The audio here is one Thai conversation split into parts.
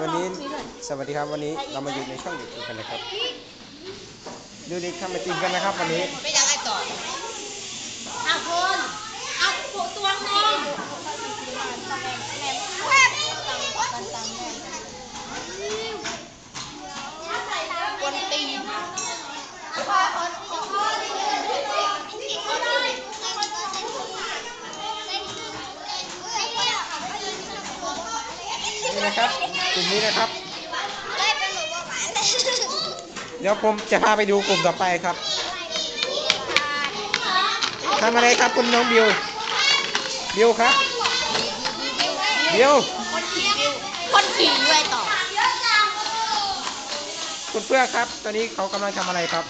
วันนี้สวัสดีครับวันนี้เรามาอยู่ในช่องยูทูบกันนะครับดูดิทำไอติมกันนะครับวันนี้ไม่ยังไงต่อเอาคนเอาตัวงงกวนตีน นี่นะครับกลุ่มนี้นะครับเดี๋ยวผมจะพาไปดูกลุ่มต่อไปครับทำอะไรครับคุณน้องบิวบิวครับบิวคนขี่ด้วยต่อ คุณเพื่อครับ ตอนนี้เขากำลังทำอะไรครับ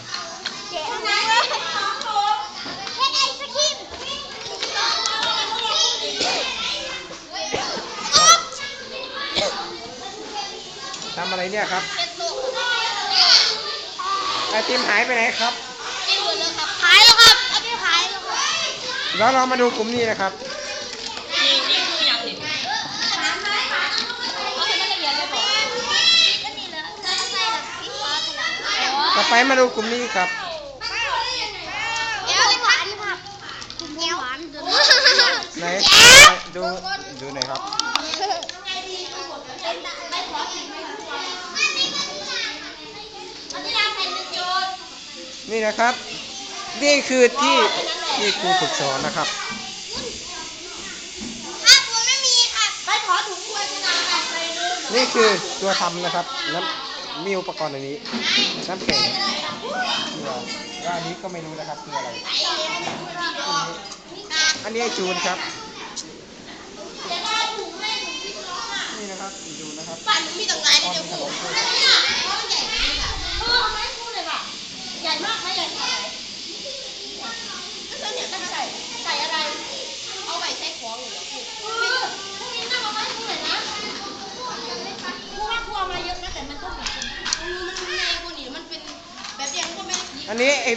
ทำอะไร เนี่ยครับ ไอติมหายไปไหนครับ ขายแล้วครับเอาไปขายแล้วครับแล้วเรามาดูกลุ่มนี้นะครับนี่นี่คืออย่างนี้เอาให้มันละเอียดเลยบอกก็นี่แหละใส่แบบสีฟ้าขนาดนั้นต่อไปมาดูกลุ่มนี้ครับเดี๋ยวหวานครับคุณหวานเดี๋ยวไหนดูดูหน่อยครับ นี่นะครับ นี่คือที่ที่ครูฝึกสอนนะครับครับผมไม่มีค่ะไปขอถุงกล้วยกระดาษไปเลยนี่คือตัวทำนะครับน้ำมีอุปกรณ์อันนี้น้ำแข็งเกลือว่าอันนี้ก็ไม่รู้นะครับคืออะไร อันนี้ไอจูนครับนี่นะครับไอจูนนะครับฝันมีต่างหลายเลยจะพู อันนี้ไอ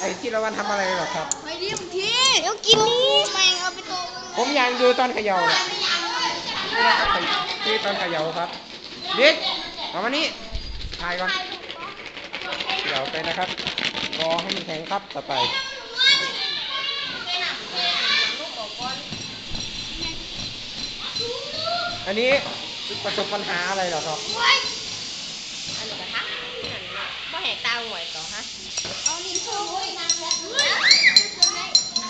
ไอที่เราวันทำอะไรหรอครับ ไม่ดิมทีเดี๋ยวกินนี่แมงเอาไปตัวผมอยากดูตอนเขย่าเนี่ยนี่นะครับที่ตอนเขย่าครับบิ๊กเอามานี่ถ่ายก่อนเขย่าไปนะครับ รอให้มันแข็งครับต่อไป อันนี้ประสบปัญหาอะไรเหรอครับอันนี้กระทะ บ่แหกตาหวยต่อฮะเอานี่โชว์เลยนะ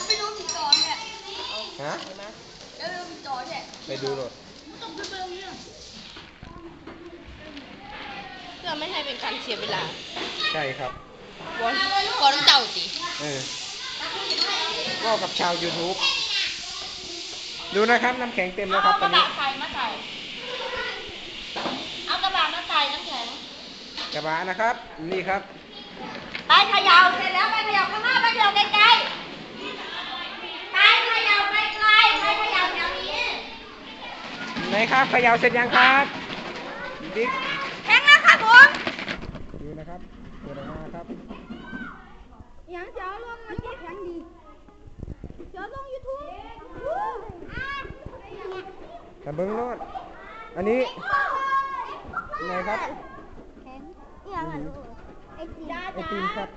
ไปดูติดจอเนี่ยฮะแล้วดูติดจอเนี่ยไปดูโหลดต้องไปเบิ่งเนี่ยเพื่อไม่ให้เป็นการเสียเวลา ใช่ครับก่อนก่อนเจ้าสิเออก็กับชาว YouTube ดูนะครับ น้ำแข็งเต็มแล้วครับตอนนี้ ใส่มาใส่เอากระบะมาใส่น้ำแข็ง กระบะนะครับ นี่ครับ ไปเขย่าเสร็จแล้วไปเขย่าข้างหน้าไปเขย่าไกลๆไปเขย่าไกลๆไปเขย่าแถวนี้ไหนครับเขย่าเสร็จยังครับบิ๊กแข็งแล้วครับผมดูนะครับเปิดออกมาครับยังจะเอาลงมันแข็งดีจะลงยูทูบแต่เบิ้งโลดอันนี้ไหนครับ ยังอะลูกไอ้จ้าไอติมครับ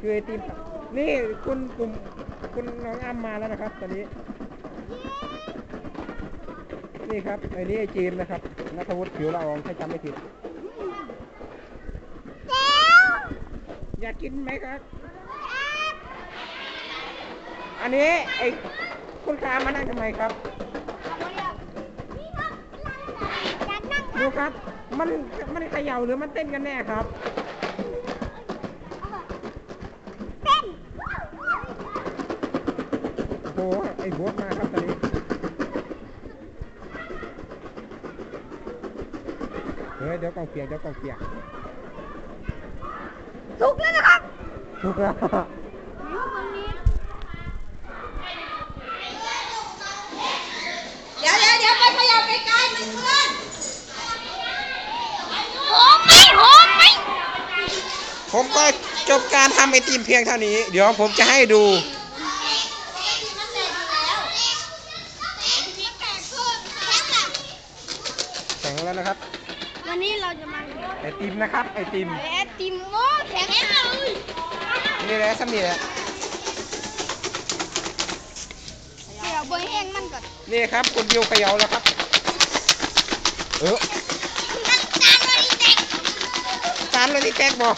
คือไอติมครับนี่คุณกลุ่มคุณน้องอ้ำมาแล้วนะครับ ตอนนี้ นี่ครับไอ้นี่ไอจีมนะครับนัทวุฒิผิวละอองถ้าจำไม่ผิด อยากกินไหมครับ อันนี้ไอ้คุณคามานั่งทำไมครับดูครับ มันมันเขย่าหรือมันเต้นกันแน่ครับโอ้โหไอ้โบสมาครับตอนนี้เฮ้ยเดี๋ยวกองเปียกเดี๋ยวกองเปียกสุกแล้วนะครับถูกแล้วเดี๋ยวเดี๋ยวเดี๋ยวไปขยับไกลๆมันเพื่อนหอมไหมหอมไหม ผมก็จบการทำไอติมเพียงเท่านี้ เดี๋ยวผมจะให้ดูมันเสร็จอยู่แล้วพี่แตกเพิ่มแข็งแบบข็งแล้วนะครับ วันนี้เราจะมาไอติมนะครับ ไอติม แอติมโม่แข็งเลยนี่แหละสำเนียงเดี๋ยวเบยแห้งมันก่อนนี่ครับกดเดียวเขย่าแล้วครับ เออมันจานวันนี้แตกจานเลยที่แตกบอก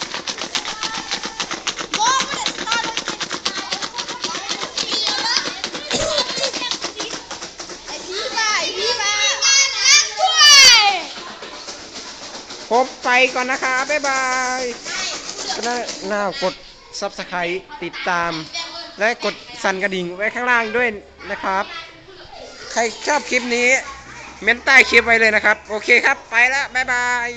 ผมไปก่อนนะคะ บ๊ายบายก็น่าน่ากด subscribe ติดตาม และกดสั่นกระดิ่งไว้ข้างล่างด้วยนะครับ ใครชอบคลิปนี้ เม้นใต้คลิปไว้เลยนะครับ โอเคครับ ไปแล้ว บ๊ายบาย